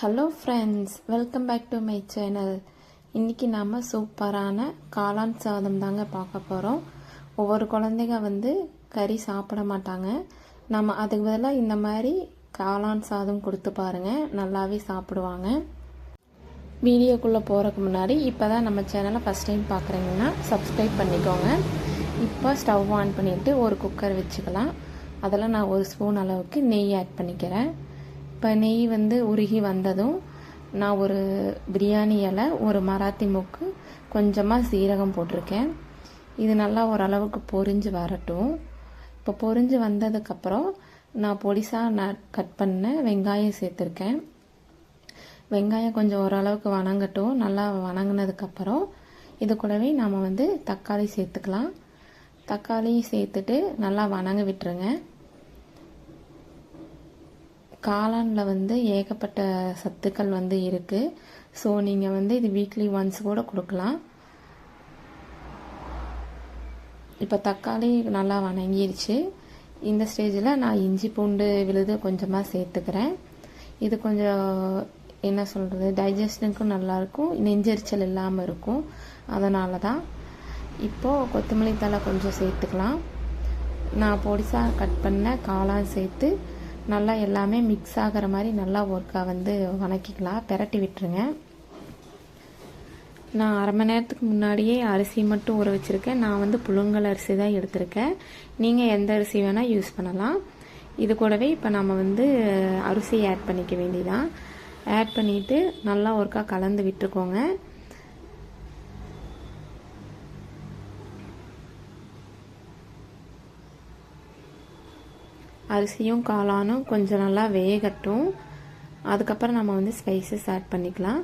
Hello friends welcome back to my channel இன்றைக்கி நாம் சூப்பரான காளான் சாதம் தாங்க பார்க்க போகிறோம் ஒவ்வொரு குழந்தைங்க வந்து கறி சாப்பிட மாட்டாங்க. நம்ம அதுக்கு பதிலாக இந்த மாதிரி காளான் சாதம் கொடுத்து பாருங்கள் நல்லாவே சாப்பிடுவாங்க. வீடியோக்குள்ளே போகிறதுக்கு முன்னாடி இப்போ தான் நம்ம சேனலை ஃபஸ்ட் டைம் பார்க்குறீங்கன்னா சப்ஸ்கிரைப் பண்ணிக்கோங்க. இப்போ ஸ்டவ் ஆன் பண்ணிவிட்டு ஒரு குக்கர் வச்சுக்கலாம். அதில் நான் ஒரு ஸ்பூன் அளவுக்கு நெய் ஆட் பண்ணிக்கிறேன். இப்போ நெய் வந்து உருகி வந்ததும் நான் ஒரு பிரியாணி இலை ஒரு மராத்தி மூக்கு கொஞ்சமாக சீரகம் போட்டிருக்கேன். இது நல்லா ஓரளவுக்கு பொரிஞ்சு வரட்டும். இப்போ பொரிஞ்சு வந்ததுக்கப்புறம் நான் பொடிசாக நான் கட் பண்ண வெங்காயம் சேர்த்துருக்கேன். வெங்காயம் கொஞ்சம் ஓரளவுக்கு வணங்கட்டும். நல்லா வணங்கினதுக்கப்புறம் இது கூடவே நாம் வந்து தக்காளி சேர்த்துக்கலாம். தக்காளியும் சேர்த்துட்டு நல்லா வணங்க விட்டுருங்க. காளானில் வந்து ஏகப்பட்ட சத்துக்கள் வந்து இருக்குது ஸோ நீங்கள் வந்து இது வீக்லி ஒன்ஸ் கூட கொடுக்கலாம். இப்போ தக்காளி நல்லா வணங்கிடுச்சு இந்த ஸ்டேஜில் நான் இஞ்சி பூண்டு விழுது கொஞ்சமாக சேர்த்துக்கிறேன். இது கொஞ்சம் என்ன சொல்கிறது டைஜஷனுக்கும் நல்லாயிருக்கும் நெஞ்சரிச்சல் இல்லாமல் இருக்கும். அதனால தான் இப்போது கொத்தமல்லி தலை கொஞ்சம் சேர்த்துக்கலாம். நான் பொடிசாக கட் பண்ண காளான் சேர்த்து நல்லா எல்லாமே மிக்ஸ் ஆகிற மாதிரி நல்லா ஒர்க்காக வந்து வணக்கிக்கலாம். பெரட்டி விட்டுருங்க. நான் அரை மணி நேரத்துக்கு முன்னாடியே அரிசி மட்டும் ஊற வச்சுருக்கேன். நான் வந்து புழுங்கல் அரிசி தான் எடுத்திருக்கேன். நீங்கள் எந்த அரிசி வேணால் யூஸ் பண்ணலாம். இது கூடவே இப்போ நம்ம வந்து அரிசி ஆட் பண்ணிக்க வேண்டியதான் ஆட் பண்ணிவிட்டு நல்லா ஒர்க்காக கலந்து விட்டுருக்கோங்க அரிசியும் காளானும் கொஞ்சம் நல்லா வேகட்டும். அதுக்கப்புறம் நம்ம வந்து ஸ்பைசஸ் ஆட் பண்ணிக்கலாம்.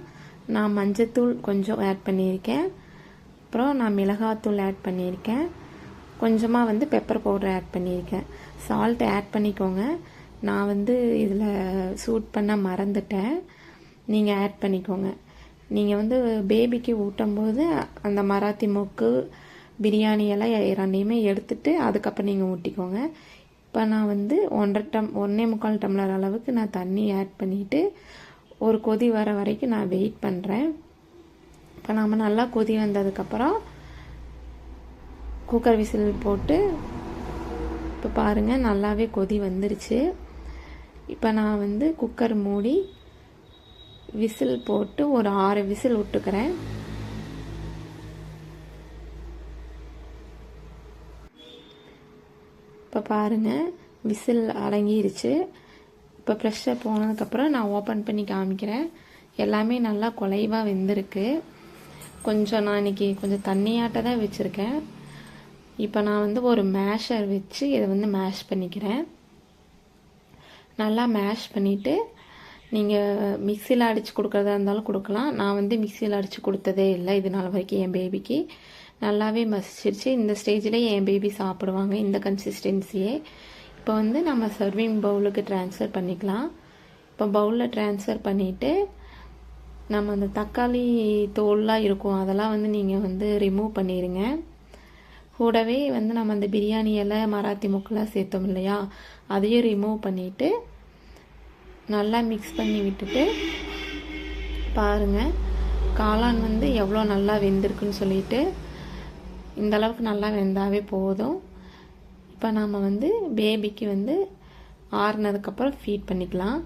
நான் மஞ்சத்தூள் கொஞ்சம் ஆட் பண்ணியிருக்கேன். அப்புறம் நான் மிளகாத்தூள் ஆட் பண்ணியிருக்கேன். கொஞ்சமாக வந்து பெப்பர் பவுடர் ஆட் பண்ணியிருக்கேன். சால்ட் ஆட் பண்ணிக்கோங்க. நான் வந்து இதில் சூட் பண்ண மறந்துட்டேன். நீங்கள் ஆட் பண்ணிக்கோங்க. நீங்கள் வந்து பேபிக்கு ஊட்டும்போது அந்த மராத்தி மொக்கு பிரியாணி எல்லாம் ரெண்டையுமே எடுத்துட்டு அதுக்கப்புறம் நீங்கள் ஊட்டிக்கோங்க. இப்போ நான் வந்து ஒன்றரை டம் ஒன்றே முக்கால் டம்ளர் அளவுக்கு நான் தண்ணி ஆட் பண்ணிவிட்டு ஒரு கொதி வர வரைக்கும் நான் வெயிட் பண்ணுறேன் இப்போ நாம் நல்லா கொதி வந்ததுக்கப்புறம் குக்கர் விசில் போட்டு இப்போ பாருங்கள் நல்லாவே கொதி வந்துருச்சு. இப்போ நான் வந்து குக்கர் மூடி விசில் போட்டு ஒரு ஆறு விசில் விட்டுக்கிறேன். இப்போ பாருங்கள் விசில் அடங்கிருச்சு. இப்போ ப்ரெஷ்ஷாக போனதுக்கப்புறம் நான் ஓப்பன் பண்ணி காமிக்கிறேன். எல்லாமே நல்லா குலைவாக வெந்திருக்கு. கொஞ்சம் நான் இன்றைக்கி கொஞ்சம் தண்ணியாட்ட தான் வச்சுருக்கேன். இப்போ நான் வந்து ஒரு மேஷர் வச்சு இதை வந்து மேஷ் பண்ணிக்கிறேன். நல்லா மேஷ் பண்ணிவிட்டு நீங்கள் மிக்சியில் அடித்து கொடுக்குறதா இருந்தாலும் கொடுக்கலாம். நான் வந்து மிக்சியில் அடித்து கொடுத்ததே இல்லை இது நாள் வரைக்கும் என் பேபிக்கு நல்லாவே மசிச்சிருச்சு. இந்த ஸ்டேஜில் என் பேபி சாப்பிடுவாங்க இந்த கன்சிஸ்டன்சியே இப்போ வந்து நம்ம சர்விங் பவுலுக்கு ட்ரான்ஸ்ஃபர் பண்ணிக்கலாம். இப்போ பவுலில் ட்ரான்ஸ்ஃபர் பண்ணிவிட்டு நம்ம அந்த தக்காளி தோல்லாம் இருக்கும் அதெல்லாம் வந்து நீங்கள் வந்து ரிமூவ் பண்ணிடுங்க கூடவே வந்து நம்ம அந்த பிரியாணி எல்லாம் மராத்தி முக்கெல்லாம் சேர்த்தோம் இல்லையா? அதையும் ரிமூவ் பண்ணிவிட்டு நல்லா மிக்ஸ் பண்ணி விட்டுட்டு பாருங்கள் காளான் வந்து எவ்வளோ நல்லா வெந்திருக்குன்னு சொல்லிட்டு இந்த அளவுக்கு நல்லா வெந்தாவே போதும். இப்போ நாம் வந்து பேபிக்கு வந்து ஆறுனதுக்கப்புறம் ஃபீட் பண்ணிக்கலாம்.